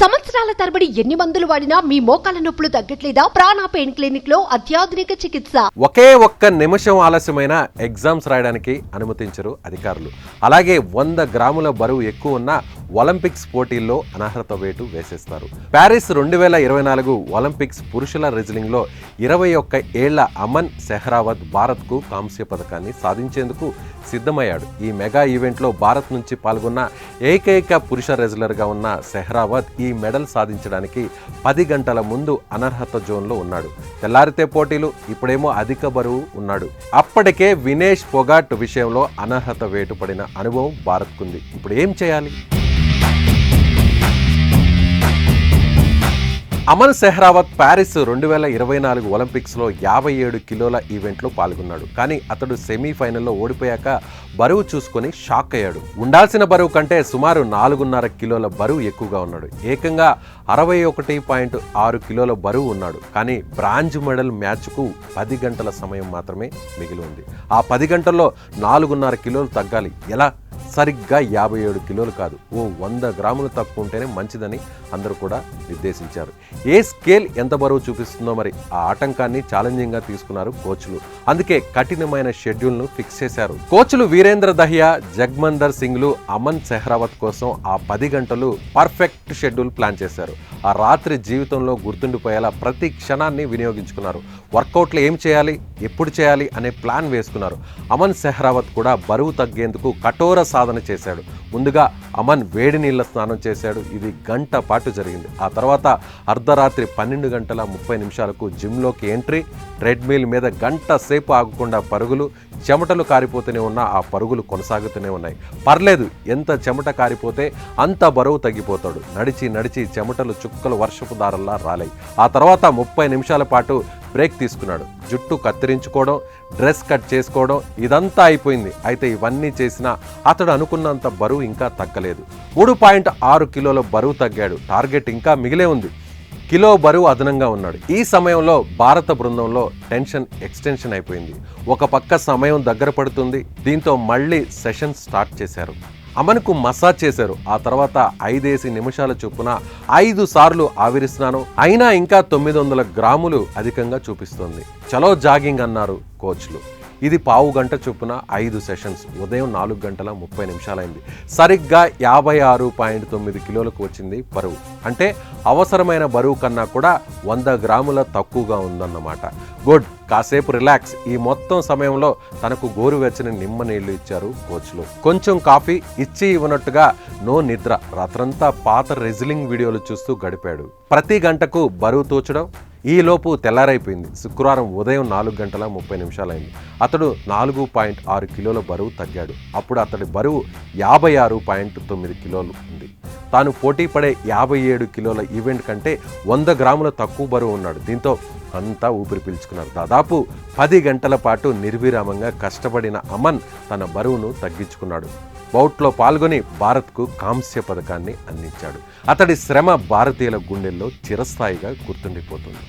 సంవత్సరాల తరబడి ఎన్ని మందులు వాడినా మీ మోకాల నొప్పులు తగ్గట్లేదా? ప్రాణ పెయిన్ క్లినిక్లో అత్యాధునిక చికిత్స. ఒకే ఒక్క నిమిషం ఆలస్యమైన ఎగ్జామ్స్ రాయడానికి అనుమతించరు అధికారులు. అలాగే వంద గ్రాముల బరువు ఎక్కువ ఉన్న ఒలింపిక్స్ పోటీల్లో అనర్హత వేటు వేసేస్తారు. ప్యారిస్ రెండు వేల ఇరవై నాలుగు ఒలింపిక్స్ పురుషుల రెజ్లింగ్లో ఇరవై ఒక్క ఏళ్ళ అమన్ సెహ్రావత్ భారత్కు కాంస్య పథకాన్ని సాధించేందుకు సిద్ధమయ్యాడు. ఈ మెగా ఈవెంట్లో భారత్ నుంచి పాల్గొన్న ఏకైక పురుష రెజ్లర్గా ఉన్న సెహ్రావత్ ఈ మెడల్ సాధించడానికి పది గంటల ముందు అనర్హత జోన్లో ఉన్నాడు. తెల్లారితే పోటీలు ఇప్పుడేమో అధిక బరువు ఉన్నాడు. అప్పటికే వినేష్ పొగాట్ విషయంలో అనర్హత వేటు పడిన అనుభవం భారత్కుంది. ఇప్పుడు ఏం చేయాలి? అమన్ సెహ్రావత్ ప్యారిస్ రెండు వేల ఇరవై నాలుగు ఒలింపిక్స్లో యాభై ఏడు కిలోల ఈవెంట్లో పాల్గొన్నాడు. కానీ అతడు సెమీఫైనల్లో ఓడిపోయాక బరువు చూసుకొని షాక్ అయ్యాడు. ఉండాల్సిన బరువు కంటే సుమారు నాలుగున్నర కిలోల బరువు ఎక్కువగా ఉన్నాడు. ఏకంగా అరవై ఒకటి పాయింట్ ఆరు కిలోల బరువు ఉన్నాడు. కానీ బ్రాంజ్ మెడల్ మ్యాచ్కు పది గంటల సమయం మాత్రమే మిగిలి ఉంది. ఆ పది గంటల్లో నాలుగున్నర కిలోలు తగ్గాలి. ఎలా? సరిగ్గా యాభై ఏడు కిలోలు కాదు ఓ వంద గ్రాములు తక్కువ ఉంటేనే మంచిదని అందరూ కూడా నిర్దేశించారు. ఏ స్కేల్ ఎంత బరువు చూపిస్తుందో మరి ఆ ఆటంకాన్ని ఛాలెంజింగ్గా తీసుకున్నారు కోచ్లు. అందుకే కఠినమైన షెడ్యూల్ను ఫిక్స్ చేశారు. కోచ్లు వీరేంద్ర దహియా జగ్మందర్ సింగ్లు అమన్ సెహ్రావత్ కోసం ఆ పది గంటలు పర్ఫెక్ట్ షెడ్యూల్ ప్లాన్ చేశారు. ఆ రాత్రి జీవితంలో గుర్తుండిపోయేలా ప్రతి క్షణాన్ని వినియోగించుకున్నారు. వర్కౌట్లు ఏం చేయాలి ఎప్పుడు చేయాలి అనే ప్లాన్ వేసుకున్నారు. అమన్ సెహ్రావత్ కూడా బరువు తగ్గేందుకు కఠోర సాధన చేశాడు. ముందుగా అమన్ వేడి నీళ్ళ స్నానం చేశాడు. ఇది గంట పాటు జరిగింది. ఆ తర్వాత అర్ధరాత్రి పన్నెండు గంటల ముప్పై నిమిషాలకు జిమ్లోకి ఎంట్రీ ట్రెడ్మిల్ మీద గంట సేపు ఆగకుండా పరుగులు చెమటలు కారిపోతూనే ఉన్న ఆ పరుగులు కొనసాగుతూనే ఉన్నాయి. పర్లేదు ఎంత చెమట కారిపోతే అంత బరువు తగ్గిపోతాడు. నడిచి నడిచి చెమటలు చుక్కలు వర్షపు దారల్లా రాలాయి. ఆ తర్వాత ముప్పై నిమిషాల పాటు బ్రేక్ తీసుకున్నాడు. జుట్టు కత్తిరించుకోవడం డ్రెస్ కట్ చేసుకోవడం ఇదంతా అయిపోయింది. అయితే ఇవన్నీ చేసినా అతడు అనుకున్నంత బరువు ఇంకా తగ్గలేదు. మూడు పాయింట్ ఆరు కిలోల బరువు తగ్గాడు. టార్గెట్ ఇంకా మిగిలే ఉంది. కిలో బరువు అదనంగా ఉన్నాడు. ఈ సమయంలో భారత బృందంలో టెన్షన్ ఎక్స్టెన్షన్ అయిపోయింది. ఒక పక్క సమయం దగ్గర పడుతుంది. దీంతో మళ్ళీ సెషన్ స్టార్ట్ చేశారు. అమన్కు మసాజ్ చేశారు. ఆ తర్వాత ఐదేసి నిమిషాల చొప్పున ఐదు సార్లు ఆవిరిస్తున్నాను. అయినా ఇంకా తొమ్మిది వందల గ్రాములు అధికంగా చూపిస్తోంది. చలో జాగింగ్ అన్నారు కోచ్లు. ఇది పావు గంట చొప్పున ఐదు సెషన్స్. ఉదయం నాలుగు గంటల ముప్పై నిమిషాలైంది. సరిగ్గా యాభై ఆరు పాయింట్ తొమ్మిది కిలోలకు వచ్చింది బరువు. అంటే అవసరమైన బరువు కన్నా కూడా వంద గ్రాముల తక్కువగా ఉందన్నమాట. గుడ్. కాసేపు రిలాక్స్. ఈ మొత్తం సమయంలో తనకు గోరువెచ్చని నిమ్మ నీళ్ళు ఇచ్చారు కోచ్లు. కొంచెం కాఫీ ఇచ్చి ఇవ్వనట్టుగా నో నిద్ర. రాత్రంతా పాత రెజిలింగ్ వీడియోలు చూస్తూ గడిపాడు. ప్రతి గంటకు బరువు తోచడం ఈలోపు తెల్లారైపోయింది. శుక్రవారం ఉదయం నాలుగు గంటల ముప్పై నిమిషాలైంది. అతడు నాలుగు పాయింట్ ఆరు కిలోల బరువు తగ్గాడు. అప్పుడు అతడి బరువు యాభై ఆరు పాయింట్ తొమ్మిది కిలోలు ఉంది. తాను పోటీ పడే యాభై ఏడు కిలోల ఈవెంట్ కంటే వంద గ్రాముల తక్కువ బరువు ఉన్నాడు. దీంతో అంతా ఊపిరి పీల్చుకున్నారు. దాదాపు పది గంటల పాటు నిర్విరామంగా కష్టపడిన అమన్ తన బరువును తగ్గించుకున్నాడు. బౌట్లో పాల్గొని భారత్కు కాంస్య పథకాన్ని అందించాడు. అతడి శ్రమ భారతీయుల గుండెల్లో చిరస్థాయిగా గుర్తుండిపోతుంది.